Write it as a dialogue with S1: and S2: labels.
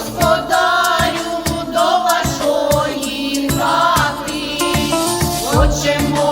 S1: господарю до вашої хати, хочемо.